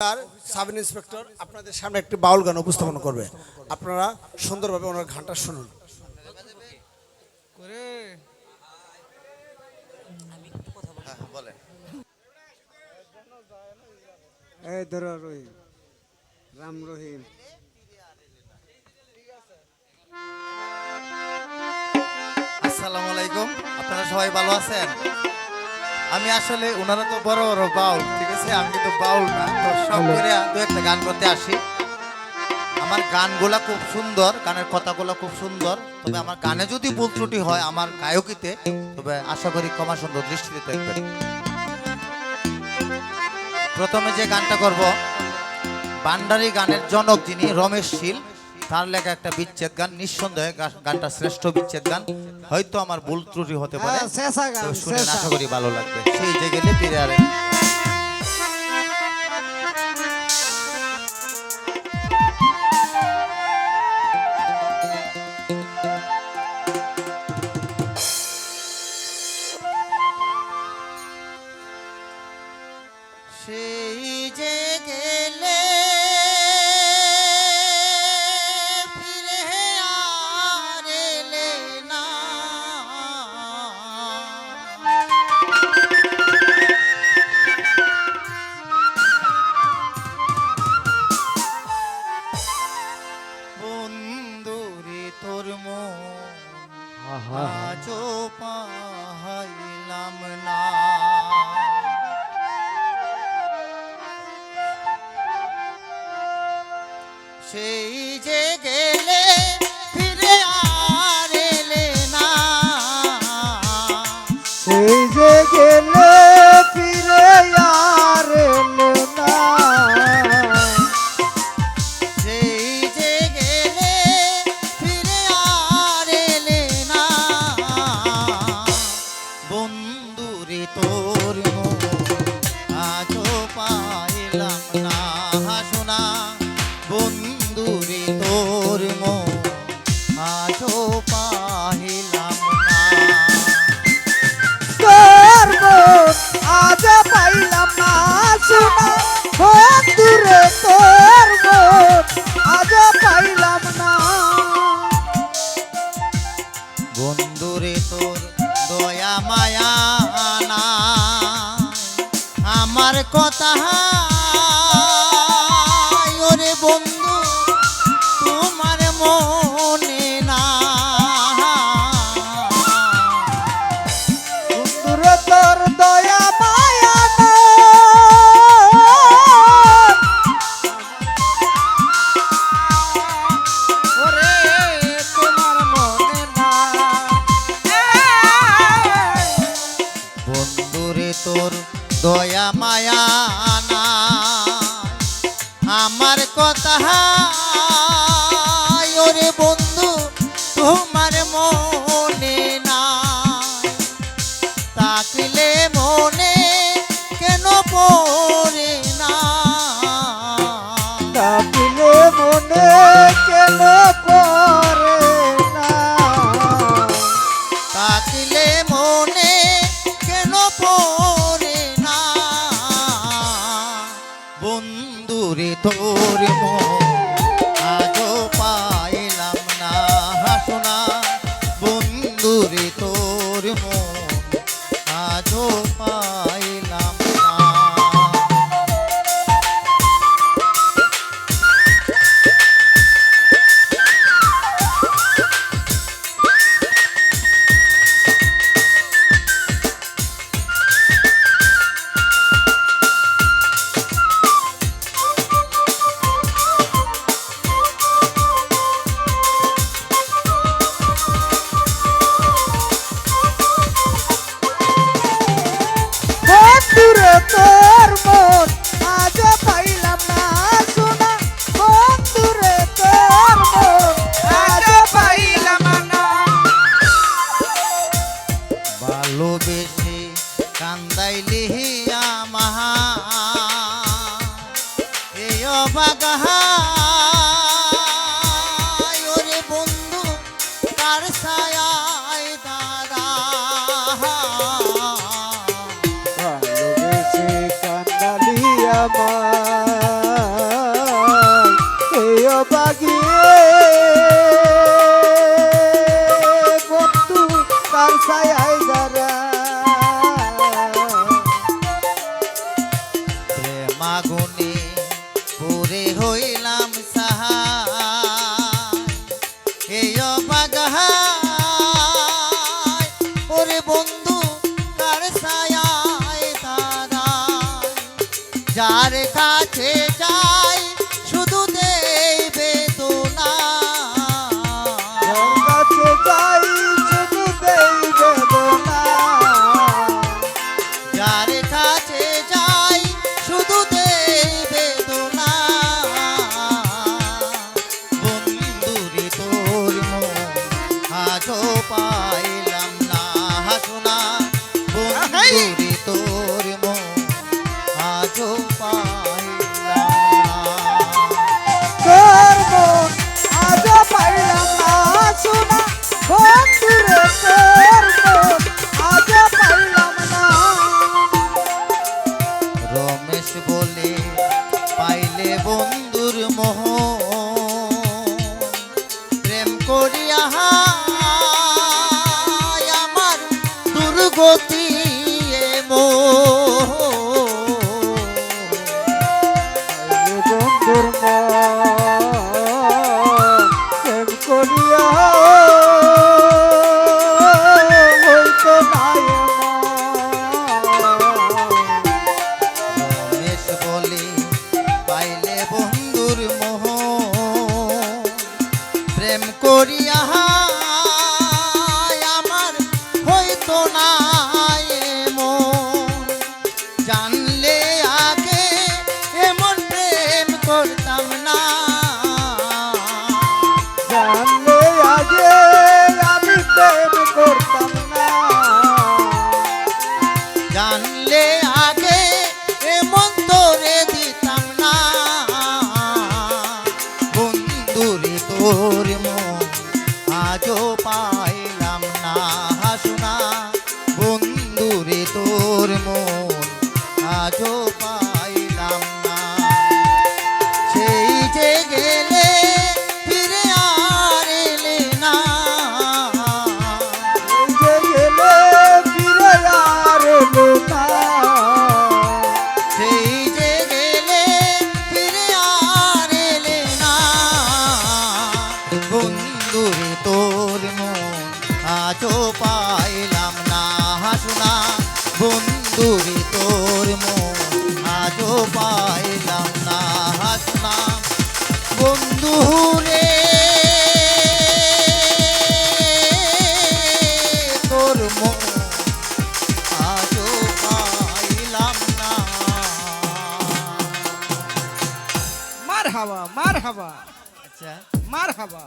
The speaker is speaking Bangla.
আর সাব ইন্সপেক্টর আপনাদের সামনে একটি বাউল গান উপস্থাপন করবে। আপনারা সুন্দরভাবে ওনার গানটা শুনুন। এই ধরো রহিম। রাম রহিম। আসসালামু আলাইকুম। আপনারা সবাই ভালো আছেন? আমি আসলে ওনারা তো বড় বড় বাউল ঠিক আছে? আমি কিন্তু বাউল না। তো সব করে দু একটা গান করতে আসি। আমার গানগুলা খুব সুন্দর গানের কথাগুলো খুব সুন্দর। তবে আমার গানে যদি ভুল ত্রুটি হয় আমার গায়কিতে তবে আশা করি ক্ষমা সুন্দর দৃষ্টিতে দেখবেন। প্রথমে যে গানটা করব বান্ডারি গানের জনক যিনি রমেশ শীল তার লেখা একটা বিচ্ছেদ গান নিঃসন্দেহে গানটা শ্রেষ্ঠ বিচ্ছেদ গান। হয়তো আমার ভুল ত্রুটি হতে পারে। হ্যাঁ, শুনে আশা করি ভালো লাগবে। সেই জায়গাতে ফিরে আরে। বন্ধুরে তোর আজো পাহাইলাম না। সেই না। তোর মন আজ পাইলাম না শোনা বন্ধুরে তোর মন আজ পাইলাম না। বন্ধুরে তোর দয়া মায়া না আমার কথা দয়া মায়া না আমার কথা ওরে বন্ধু তোমার মনে না তাকলে মনে কেন পড়ে না? ডাকিলে মনে কেন পড়ে না? তাকলে মনে কেন পড়ে বন্ধুরে তোর আজও পাইলাম না হাসনা। বন্ধুরে তোর আজও পাইলাম কান্দাইলি আমাহা। এ অবাগা আগুনে পুরে হইলাম সাহা এই অবাগাহায় ওরে বন্ধু কার সায় তারা যার কাছে যাই বন্ধুর মোহ করিয়া আমার হইতো না এমন জানলে আগে এমন প্রেম করতাম না। জানলে আগে আমি প্রেম করতাম না। জানলে আগে এমন তোরে দিতাম না। বন্ধুরে তোর মন বন্ধুরে, তোর মন আজও পাইলাম না হাসুনা। বন্ধুরে, তোর মন আজও পাইলাম না হাসুনা। বন্ধু খাবা